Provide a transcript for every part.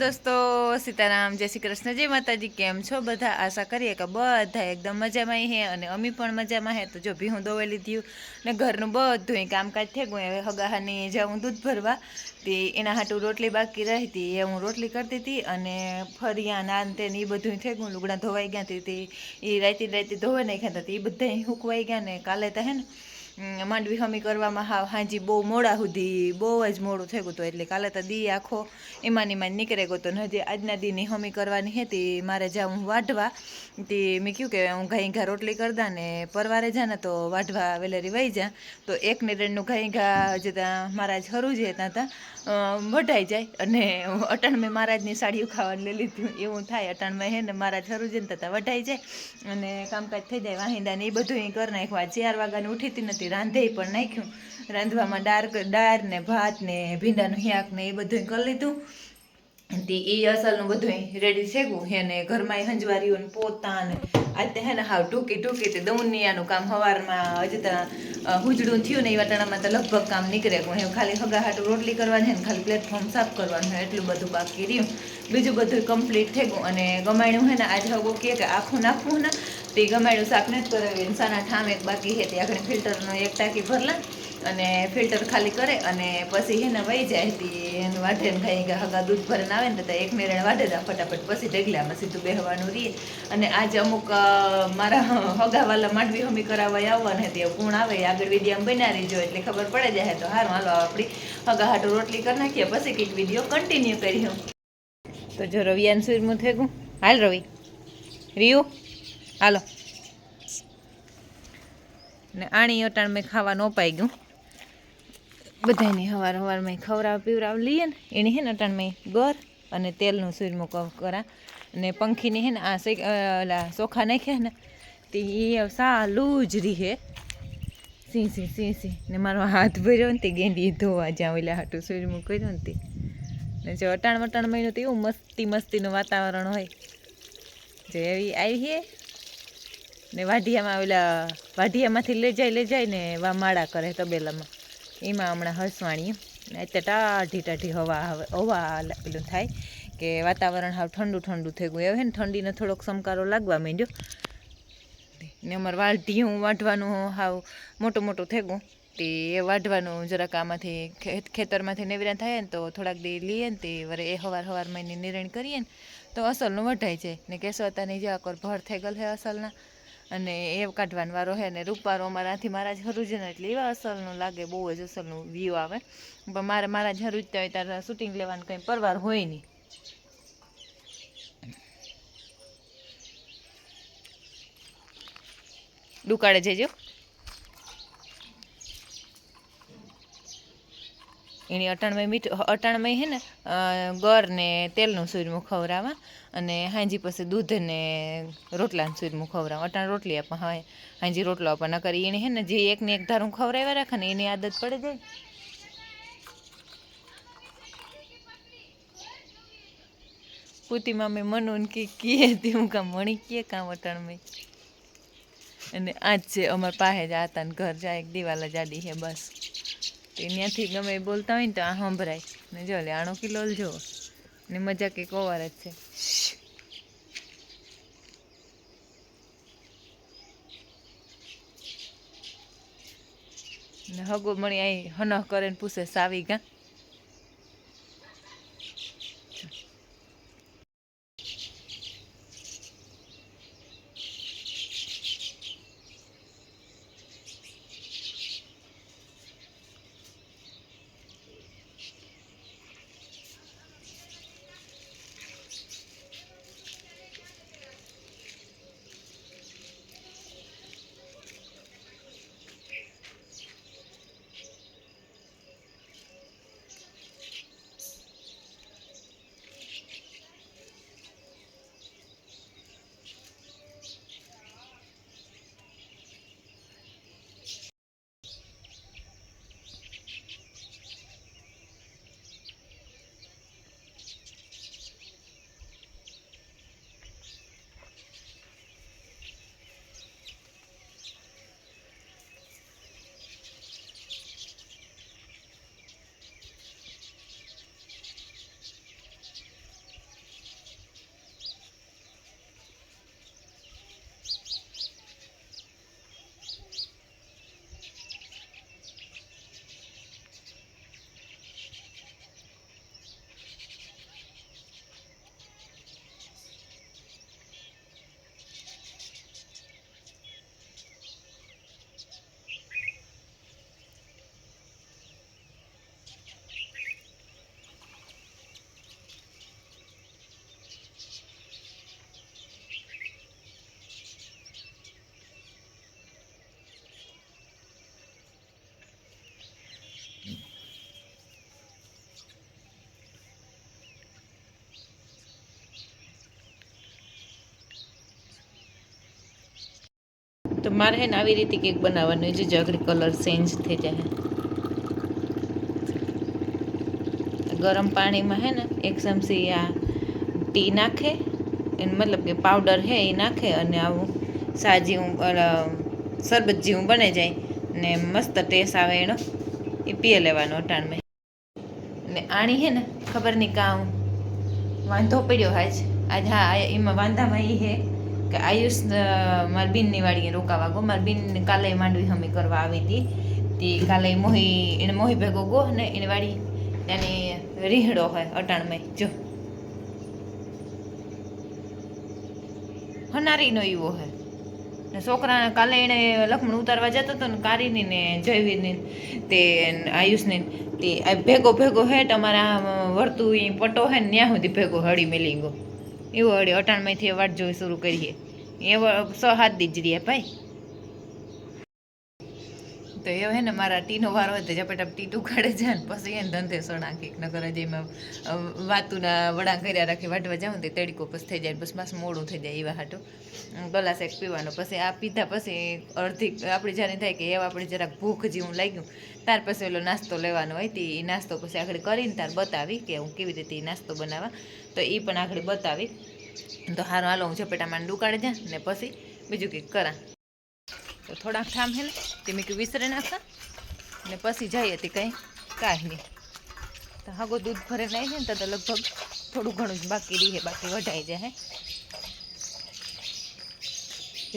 દોસ્તો, સીતારામ, જય શ્રી કૃષ્ણ, જય માતાજી, કેમ છો બધા? આશા કરીએ કે બધા એકદમ મજામાં હે અને અમી પણ મજામાં હે. તો જો ભીહું દોવાઈ લીધું ને ઘરનું બધું કામકાજ થઈ ગયું, હવે હગાહાની જાઉં દૂધ ભરવા. તે એના હાટું રોટલી બાકી રહી હતી, એ હું રોટલી કરતી હતી અને ફરિયા નાન તે એ બધું થઈ ગયું, લુગડા ધોવાઈ ગયા હતી એ રાતી રાતી ધોવાઈ નાખ્યા હતા એ બધા હુકવાઈ ગયા ને કાલે તો હે ને માંડવી હમી કરવામાં હાવ હાજી બહુ મોડા સુધી બહુ જ મોડું થઈ ગયું હતું, એટલે કાલે તો દી આખો એમાંની માં નીકળે ગયો તો ને હજી આજના દીની હમી કરવાની હતી, મારે જાઉં વાઢવા, તે મેં કહ્યું કે હું ઘાઈ ઘા રોટલી કરતા ને પરવારે જા ને તો વાઢવા વેલેરી વહી જા. તો એક નિરણનું ઘાઈ ઘા જે ત્યાં મારા જ હરું છે ત્યાં ત્યાં વઢાઈ જાય. અને અટાણ મેં મહારાજની સાડીઓ ખાવાનું લઈ લીધું. એવું થાય, અટાણમાં હે ને મહારાજ હરું છે ને વઢાઈ જાય. અને કામકાજ થઈ જાય, વાહિંદા એ બધું એ કરી નાખવા ચાર વાગ્યાની ઉઠીતી નથી, રાંધે પણ નાખ્યું. રાંધવામાં ડાર દાળ ને ભાત ને ભીંડાનું શાક ને એ બધું કરી લીધું. તે એ અસલનું બધું રેડી થેગું હે ને ઘરમાં હંજવારીઓ ને પોતા ને આજ તે હે હાવ ટૂંકી ટૂંકી તે દઉનિયાનું કામ સવારમાં હજી તો હુજડું થયું ને એ વાટાણામાં તો લગભગ કામ નીકળે ગયું એવું ખાલી હગા હાટું રોટલી કરવાની ને ખાલી પ્લેટફોર્મ સાફ કરવાનું હોય એટલું બધું બાકી રહ્યું. બીજું બધું કમ્પ્લીટ થઈ ગયું અને ગમાયણું હે ને આજ હગો કે આખું નાખવું ને, તે ગમાયણું શાક નથી કરાવ્યું. સાના ઠામ એક બાકી હે, તે આગળ ફિલ્ટરનો એક ટાંકી ભરલા. અને ફિલ્ટર ખાલી કરે અને પછી એને વહી જાય હતી, એને વાઢે ને ખાઈ કે હગા દૂધ ભરીને આવે ને તો એક મેરણ વાઢે દા ફટાફટ. પછી ઢગલામાં સીધું બેહવાનું રહીએ અને આજે અમુક મારા હગાવાલા માંડવી હમી કરાવવા આવવાના હતી કોણ આવે, આગળ વીડિયો બના રહીજો. એટલે ખબર પડે જાય તો હારું. હાલો આપણી હગા હાટું રોટલી કરી નાખીએ, પછી કંઈક વીડિયો કન્ટિન્યુ કરી હું. તો જો રવિયાન સુરમું થઈ ગયું હાલ રવિ. રિયુ? હાલો. ને આણી અટાણ મેં ખાવાનું અપાઈ ગયું. બધાને હવાર હવારમાં ખવરાવ પીવરાવ લઈએ ને, એને હે ને અટાણ મેં ગર અને તેલનું સૂરમું કરા. અને પંખીને હે ને આ ઓલા ચોખા નાખ્યા ને, તે એ સાલું જ રીહે સી સી સી સી ને મારો હાથ ભર્યો ને તે ગેંડી ધોવા જ્યાં ઓલા હાટું સૂરમું કર્યું ને તે. ને જો અટાણ વટાણ મહિનો તો એવું મસ્તી મસ્તીનું વાતાવરણ હોય. જો એવી આવી હે. ને વાઢિયામાં ઓલા, વાઢિયામાંથી લઈ જાય લઈ જાય ને વા માળા કરે તબેલામાં. એમાં હમણાં હસવાણી અત્યારે ટાઢી ટાઢી હવા હવા લા- પેલું થાય કે વાતાવરણ હાવ ઠંડુ ઠંડુ થઈ ગયું. એવું હે ને ઠંડીને થોડોક સમકારો લાગવા માંડ્યો. ને અમારે વાઢિયું વાઢવાનું હાવ મોટું મોટું થઈ ગયું. તે એ વાઢવાનું જરાક આમાંથી ખેત, ખેતરમાંથી નેવરા થાય ને તો થોડાક દી લઈએ ને તે વરે એ હવાર હવારમાં એની નિર્ણય કરીએ ને તો અસલનું વઢાય જાય. ને કેશવતાની જેવા કોર ભર થઈ ગયેલ હે અસલના અને એ કાઢવાનો વારો હે ને રૂપારો અમારાથી મારા જ હરું છે ને એટલે એવા અસલનું લાગે, બહુ જ અસલનું વ્યૂ આવે. પણ મારે મારા જ હરું હોય ત્યારે શૂટિંગ લેવાનું કંઈ પરવાર હોય નહીં. દુકાળે જજો એની અટાણમાં મીઠું અટાણમાં હે ને ગર ને તેલનું સૂરમું ખવડાવવા અને હાંજી પછી દૂધ ને રોટલાનું સૂરમું ખવડાવવા. અટાણ રોટલી આપવા, હા, હાંજી રોટલો આપવા. નકર એને હે ને જે એકને એક ધારું ખવડાવ્યા રાખે ને એની આદત પડી જાય. પૂતી મેં મનોન કે, કીએ તે કામ મણી કીએ કામ અટાણમાં અને આજ છે અમાર પાસે જ આતા ઘર જાય, એક દિવાલ જ આડી છે બસ. તો ત્યાંથી ગમે બોલતા હોય ને તો આ સંભળાય. ને જો આણો કિલો જો ને મજા કંઈક ઓવાર જ છે. ને હગો મણી અહીં હનહ કરે ને પૂછે સાવી ગા મારે હે ને આવી રીતે કેક બનાવવાનું જે જગડી કલર ચેન્જ થઈ જાય ગરમ પાણીમાં હે ને એક ચમચી આ ટી નાખે, એને મતલબ કે પાવડર હે એ નાખે અને આવું સાજી શરબત જેવું બને જાય, ને મસ્ત ટેસ્ટ આવે એનો, એ પીએ લેવાનો અટાણમાં. ને આણી હે ને, ખબર નહીં કાં વાંધો પડ્યો હાજ. આજ હા એમાં વાંધામાં એ હે. કે આયુષ મારી બેનની વાડીએ રોકાવા ગો મારી બેન કાલે માંડવી હમી કરવા આવી હતી. તે કાલે મોહી, એને મોહી ભેગો ગો ને એની વાડી ત્યાંની રીહડો હોય અટાણમાં. જો. હનારીનો એવો હે. ને છોકરા કાલે એણે લખમણ ઉતારવા જતો હતો ને કારીની ને જયવીરની તે આયુષને તે ભેગો ભેગો હે તમારા વર્તુ પટો હે ને ત્યાં સુધી ભેગો હળી મેલી ગયો. એવો અડે અટાણમાંથી વાટ જોઈ શરૂ કરીએ. એવો સો હાથ દીજ રહ્યા ભાઈ. તો એ હે ને મારા ટીનો વારો હતો તો ઝપેટાપ ટી ઉખાડે છે ને પછી એને ધંધે સણા કંઈક ન જ જેમાં વાતુના વડા કર્યા રાખી વાટવા જાઉં તે તડીકો પછી થઈ જાય બસ માસ મોડું થઈ જાય એવા હાટું. ગલાસ એક પીવાનો, પછી આ પીધા પછી અડધી આપણે જ્યારે થાય કે એવા આપણે જરાક ભૂખ જેવું લાગ્યું, ત્યાર પછી ઓલો નાસ્તો લેવાનો હોય તે નાસ્તો પછી આગળ કરીને તાર બતાવી કે હું કેવી રીતે નાસ્તો બનાવવા, તો એ પણ આગળ બતાવી. તો હારું, હાલો, હું ઝપેટામાં ડુકાડે જા ને પછી બીજું કંઈક કરા. તો થોડાક ઠામ હે ને, તે મેં કીધું વિસરે નાખતા ને પછી જઈએ તે કંઈ કાંઈ નહીં તો હાગો દૂધ ભરે નાઈ છે ને, તો લગભગ થોડું ઘણું જ બાકી રહે બાકી વઢાઈ જાય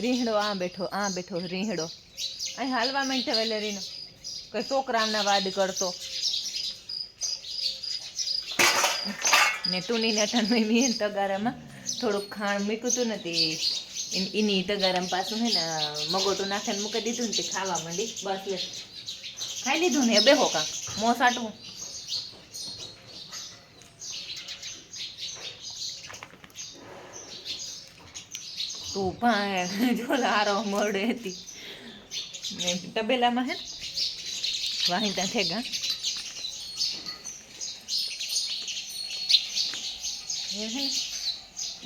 રીહડો આ બેઠો આ બેઠો રીહડો અહીં હાલવા માંડ્યા વેલેરીનો. કઈ છોકરાના વાદ કરતો. ને તુનીને અટાણમાં મેં તગારામાં થોડુંક ખાણ મૂક્યું હતું ને તે એન- તગારામાં પાછું હે ને મગોટો નાખીને મૂકી દીધું ને તે ખાવા માંડી. બસ લે. ખાઈ લીધું ને બેહો કાંક. મોં સાટવું. તું પણ જો લારો મળે હતી. ને તબેલામાં હે વાહિતા થેગા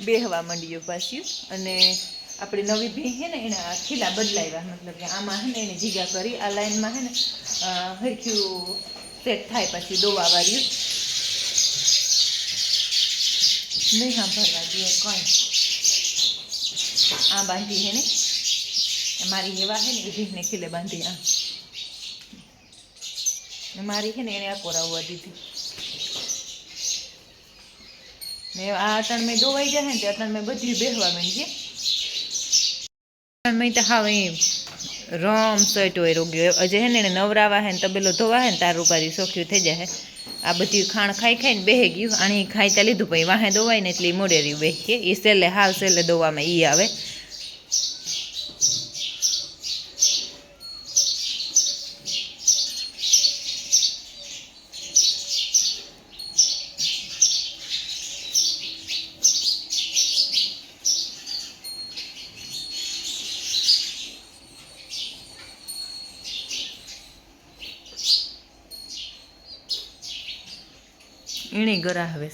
બેહવા માંડ્યો પાછું. અને આપણી નવી ભી છે ને, એના ખીલા બદલાવ્યા. મતલબ કે આમાં છે ને, એને જીગા કરી, આ લાઈનમાં છે ને હરખ્યું સેટ થાય પછી દોવા વાળ્યું. નહીં સાંભળવા જોઈએ કંઈ. આ બાંધી છે ને મારી એવા છે ને, એ ભીને ખીલે બાંધી. આ મારી છે ને, એને આ કોરાવવા દીધી. ને આ અટણ મેં દોવાઈ જાય ને, તે અટણ મેં બધી બેહવા માંડી અટણ મેં તો હાવ એમ રમ સોટો હોય રોગ્યો અજે હે ને એને નવરાવા હે ને તબેલો ધોવા હે ને તાર પારી સોખ્યું થઈ જાય આ બધી ખાણ ખાઈ ખાઈને બેહે ગયું. આણી ખાઈ તા લીધું પછી વાહે દોવાય ને એટલે મોડેરી બેહીએ એ સેલે હાવ સેલે દોવામાં એ આવે. એણે ગરાહ હવે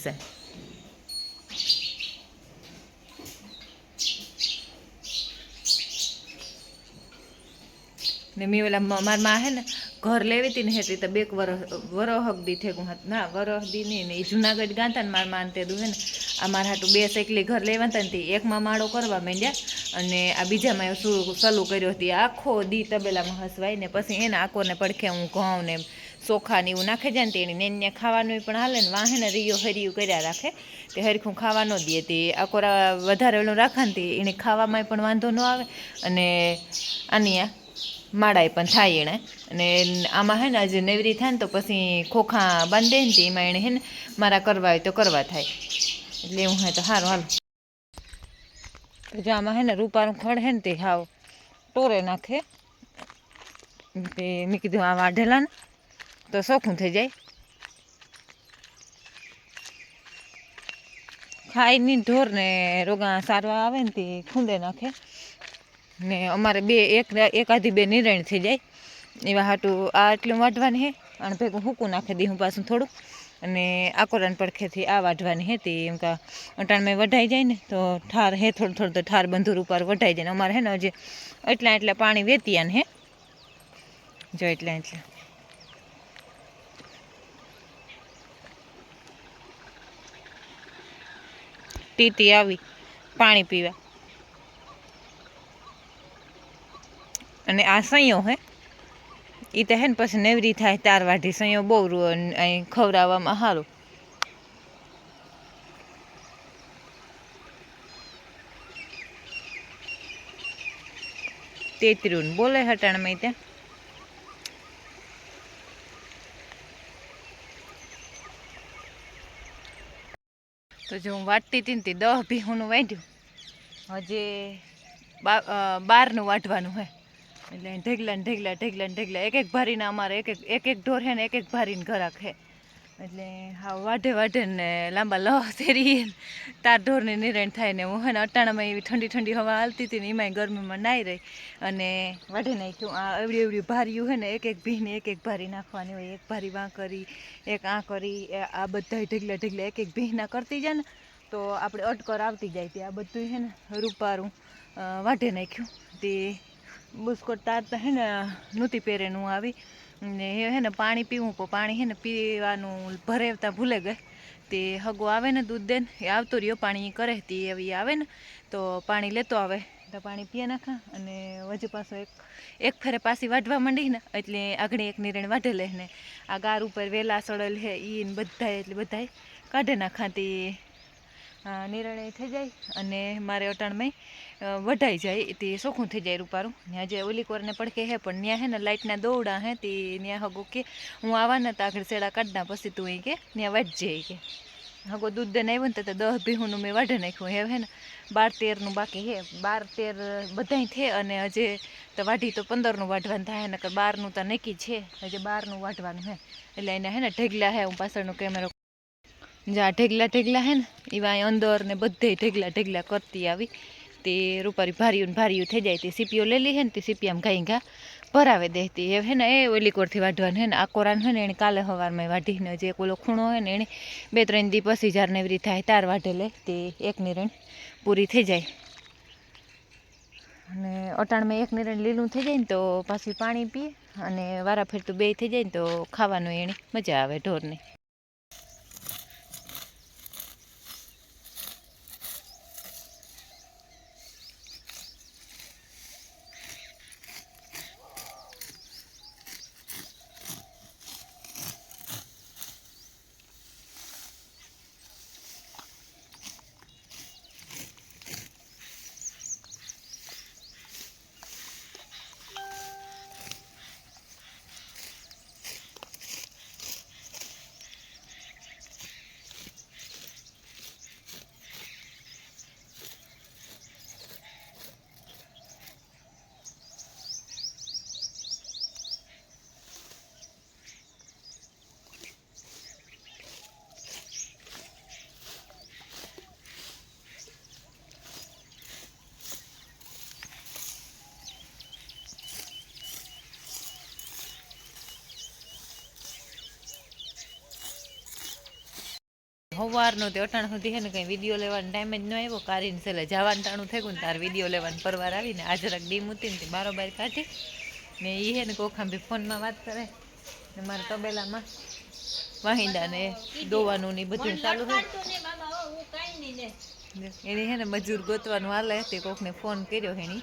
ને મેં ઓલા મારા માં હે ને ઘર લેવી હતી ને હેતી તો બેક વરહ દી થેગું હતું, ના વરહ દી ને એ જુનાગઢ ગાતા ને મારા માન તે દુ હે ને આ મારા હાટું બે સેકલી ઘર લેવા હતા ને તે એકમાં માળો કરવા માંડ્યા અને આ બીજામાં એ શું સલું કર્યો હતી આખો દી તબેલામાં હસવાય ને પછી એને આકોને પડખે હું ઘઉં ને ચોખા ને એવું નાખે જાય ને તે એને નેન્ય ખાવાનું પણ હાલે ને વાહે રિયો રીયો હરિયું કર્યા રાખે. તે હરખું ખાવા ન દે. તે આકોરા વધારે ઓલું રાખે ને તે એને ખાવામાં પણ વાંધો ન આવે. અને આની આ માળાએ પણ થાય એણે. અને આમાં હે ને આજે નેવરી થાય ને તો પછી ખોખા બાંધે ને તે એમાં એણે હે ને મારા કરવા હોય તો કરવા થાય. એટલે એવું હોય તો સારું હાલ. જો આમાં હે ને રૂપારું ખડ હે ને તે હાવ ટોરે નાખે. તે મેં કીધું આ વાઢેલા ને. તો સોખું થઈ જાય. ખાઈ ની ઢોર ને રોગા સારવા આવે ને તે ખૂંદે નાખે. ને અમારે બે, એક એકાદી બે નિરણ થઈ જાય. એવા હાટું આ એટલું વાઢવાની હે અને ભેગું હૂકું નાખી દઈ હું પાછું થોડું. અને આકોરાન પડખેથી આ વાઢવાની હતી એમ કા અટાણમાં વઢાઈ જાય ને, તો ઠાર હે, થોડું થોડું તો ઠાર બંધુર ઉપર વઢાઈ જાય ને. અમારે હે ને હજી એટલા એટલા પાણી વેતીયા ને હે. જો એટલા એટલા. ટીટી આવી પાણી પીવા. અને આ સંયો હે એ તો હે ને પછી નેવરી થાય તાર વાઢી સૈયો બહુ અહીં ખવડાવવામાં સારું તેતરું બોલે હટાણમાં ત્યાં. તો જો હું વાટતી હતી ને તે દહ ભીહુંનું વાંઢ્યું. હજી બારનું વાટવાનું હોય એટલે ઢેગલા ઢેગલા ઢેગલા ઢેગલા. એક એક ભારીના અમારે એક એક એક એક ઢોર હે ને એક એક ભારીને ઘરાક હે. એટલે હા, વાઢે વાઢે ને લાંબા લહ તેરી તાર ઢોરની નિરણ થાય ને હું હે અટાણામાં એવી ઠંડી ઠંડી હવા હાલતી હતી ને એમાંય ગરમીમાં નાઈ રહી. અને વાઢે નાખ્યું. આ એવડી એવડી ભારીયું હે ને એક એક ભીને એક એક ભારી નાખવાની હોય, એક ભારી વાં કરી એક આ કરી આ બધા ઢગલા ઢગલા એક એક ભીના કરતી જાય ને તો આપણે અટકર આવતી જાય તે આ બધું છે ને રૂપારું વાઢે નાખ્યું. તે બુસ્કોટ તાર તો હે ને નહોતી પહેરેનું આવી. ને હે ને પાણી પીવું, પણ પાણી હે ને પીવાનું ભરેવતા ભૂલે ગઈ. તે હગો આવે ને દૂધ દે એ આવતો રહ્યો, પાણી કરે તે એવી આવે ને, તો પાણી લેતો આવે. તો પાણી પીએ નાખા અને વચ્ચે પાછો એક એક ફેરે પાછી વાઢવા માંડી ને, એટલે આગળ એક નિરણ વાઢે લે ને. આ ગાર ઉપર વેલા સડેલ હે ઈ ને બધાય, એટલે બધાય કાઢે નાખાતી આ નિર્ણય થઈ જાય અને મારે અટાણમાં વઢાઈ જાય. તે સોખું થઈ જાય રૂપારું. ત્યાં જે ઓલી કોરને પડકે હે, પણ ત્યાં હે ને લાઇટના દોવડા હે, તે ત્યાં હગો કે, હું આવાના તો આગળ સેડા કાઢના પછી તું એ કે ત્યાં વાઢજે ઈ કે. હગો દૂધ દઈને આવ્યું ને તો દસ ભીહુંનું મેં વાઢી નાખ્યું. હે હે ને, બાર તેરનું બાકી હે. બાર તેર બધાય થે અને હજે તો વાઢી તો પંદરનું વાઢવાનું થાય, નકર બારનું તો નક્કી છે. હજે બારનું વાઢવાનું હે. એટલે એને હે ને ઢેગલા હે, હું પાછળનો કેમેરો જા ઢેગલા ઢેગલા હે ને એવા અંદર ને બધે ઢેગલા ઢેગલા કરતી આવી. તે રૂપારી ભાર્યું ભાર્યું થઈ જાય, તે સીપીઓ લેલી હે ને, તે સીપી આમ ઘાઈ ઘા ભરાવે દેતી એ હે ને, એ ઓલી કોરથી વાઢવાનું હે ને, આ કોરાન હે ને, એને કાલે સવારમાં વાઢીને જે ઓલો ખૂણો હોય ને, એને બે ત્રણ દી પછી જ્યારે નેવરી થાય તાર વાઢે લે, તે એક નિરણ પૂરી થઈ જાય. અને અટાણમાં એક નિરણ લીલું થઈ જાય ને, તો પાછું પાણી પીએ અને વારા ફેરતું બે થઈ જાય ને, તો ખાવાનું એની મજા આવે ઢોરને. સવારનો તે અટાણ સુધી હે ને કંઈ વીડિયો લેવાનો ટાઈમ જ ન આવ્યો. કારીને છેલ્લે જવાનું ટાણું થઈ ગયું ને તાર વીડિયો લેવાનું પરવાર આવીને આ જરાક ડીમ ઉતી ને તે બારોબાર કાઢી. ને એ હે ને કોખાંભી ફોનમાં વાત કરે. ને મારા તબેલામાં વાહિંદા ને દોવાનું ને બધું ચાલુ હોય એની હે ને મજૂર ગોતવાનું હાલે તે કોકને ફોન કર્યો હેણી.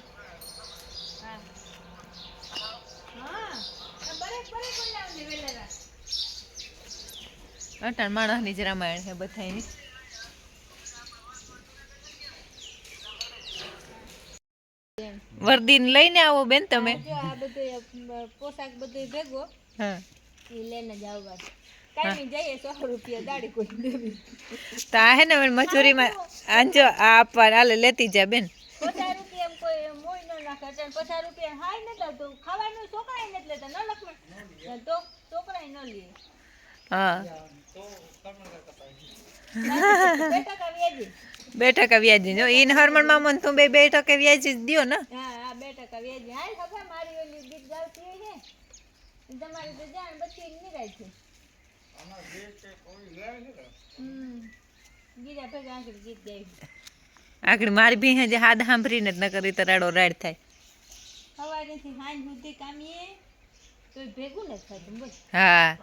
અટાણ માણસની જ રામાયણ છે બધાની વર્દી લઈને આવો બેન તમે. આ બધું પોશાક બધું ભેગો હા. એ લઈને જ તો હે ને મજૂરીમાં આંજો આ હાલે લેતી જા બેન. ન ને ખાવાનું છોકરાય નથી લેતા ન તો ન લે. હા. બે ટકા વ્યાજી. જો ઈન હરમણ મામન તું બે બે ટકા વ્યાજી જ દ્યો ને. હા હા બે ટકા વ્યાજી. હાય ખબર મારી ઓલી ગીત ગાવતી હોય ને તમારી તો જાણ છે. આગળ મારી બી હજી હાથ સાંભળીને જ ન કરી તરાડો રાડ થાય. સવારેથી સાંજ સુધી કામીએ. હા.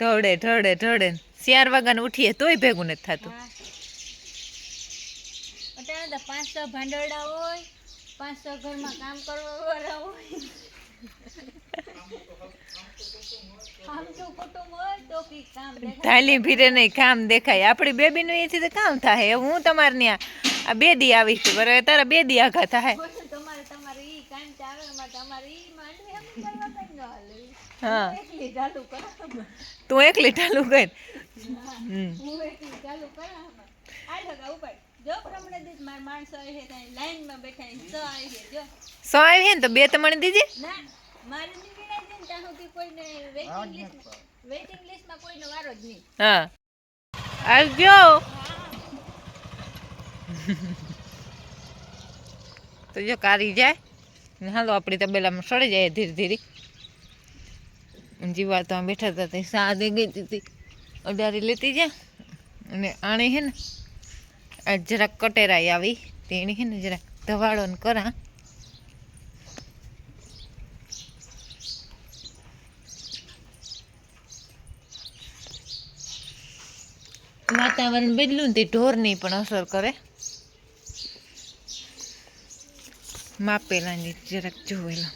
ઢોળે ઢોળે ઢોળે ચાર વાગ્યાને ઉઠીએ તોય ભેગું નથી થતું. પાંચ છ ભાંડરડા હોય પાંચ છ ઘરમાં કામ કરવા હોય. ઢાલી ફીરે નહીં કામ દેખાય. આપણી બેબીનું એથી તો કામ થાય. હું તમારે ત્યાં આ બે દી આવી બરાબર તારા બે દી આઘા થાય. તમારે તમારે ઈ કામ ચાવે એમાં તમારે ઈ માંડવી હમ કરવા કઈ ન હાલે. હા. એકલી ચાલુ કરા તું એકલી કર. હું ચાલુ કરા આ લગા ઉપર જો પ્રમાણે દીધ માર માણસો હે ત્યાં લાઈનમાં બેઠા છે સ આવી છે જો. સો આવી ને તો બે તમને મને દીજે. ના મારે ત્યાં સુધી કોઈને વેઇટિંગ લિસ્ટ વેઇટિંગ લિસ્ટમાં કોઈનો વારો જ નહીં. હા. આવી ગયો તો જો કારી જાય. ને હાલો, આપણી તબેલામાં સડી જાય ધીરે ધીરે. જીવા તો બેઠા હતા તે સાદે ગઈ હતી અડારી લેતી જા. અને આણે હે ને, આ જરાક કટેરાઈ આવી. તેણી હે ને જરાક ધવાડો ને કરા. વાતાવરણ બદલું તે ઢોરની પણ અસર કરે. માપેલાની જરાક જોવેલા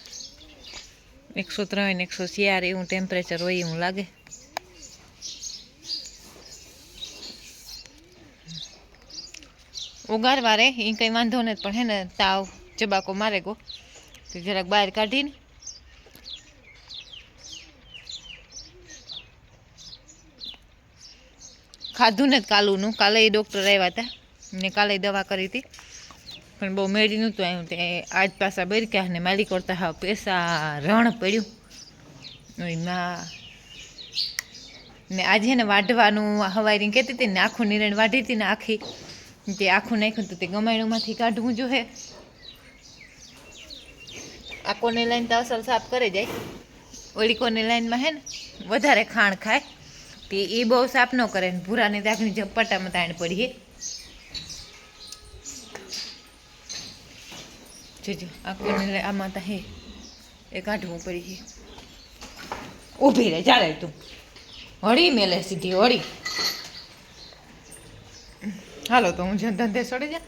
એકસો ત્રણ, એકસો ચાર એવું ટેમ્પરેચર હોય એવું લાગે. ઉગારવા રે એ કંઈ વાંધો નથી, પણ હે ને તાવ ચબાકો મારે ગો. તો જરાક બહાર કાઢીને. ખાધું ને કાલુનું. કાલે એ ડૉક્ટર આવ્યા હતા. ને કાલે દવા કરી હતી. પણ બહુ મેળી નહોતું આવ્યું તે આજ પાછા બરક્યા ને માલિક કરતા હા પૈસા રણ પડ્યું. એમાં ને આજે ને વાઢવાનું હવારી કહેતી હતી ને આખું નિરણ વાઢી હતી ને આખી. તે આખું નાખ્યું તો તે ગમાયણુંમાંથી કાઢવું જોઈએ. આ કોને લાઈન તો અસલ સાફ કરે જાય. ઓલી કોને લાઈનમાં હે ને વધારે ખાણ ખાય. તે એ બહુ સાફ ન કરે ને ભૂરાની દાખની ઝપટામાં તાણ પડીએ જોજો, આ કોને આમાં તો હે, એ કાઢવું પડી ઊભી રહે ચાલે તું. હળી મેલે સીધી હળી હાલો, તો હું ધંધે સડી જા.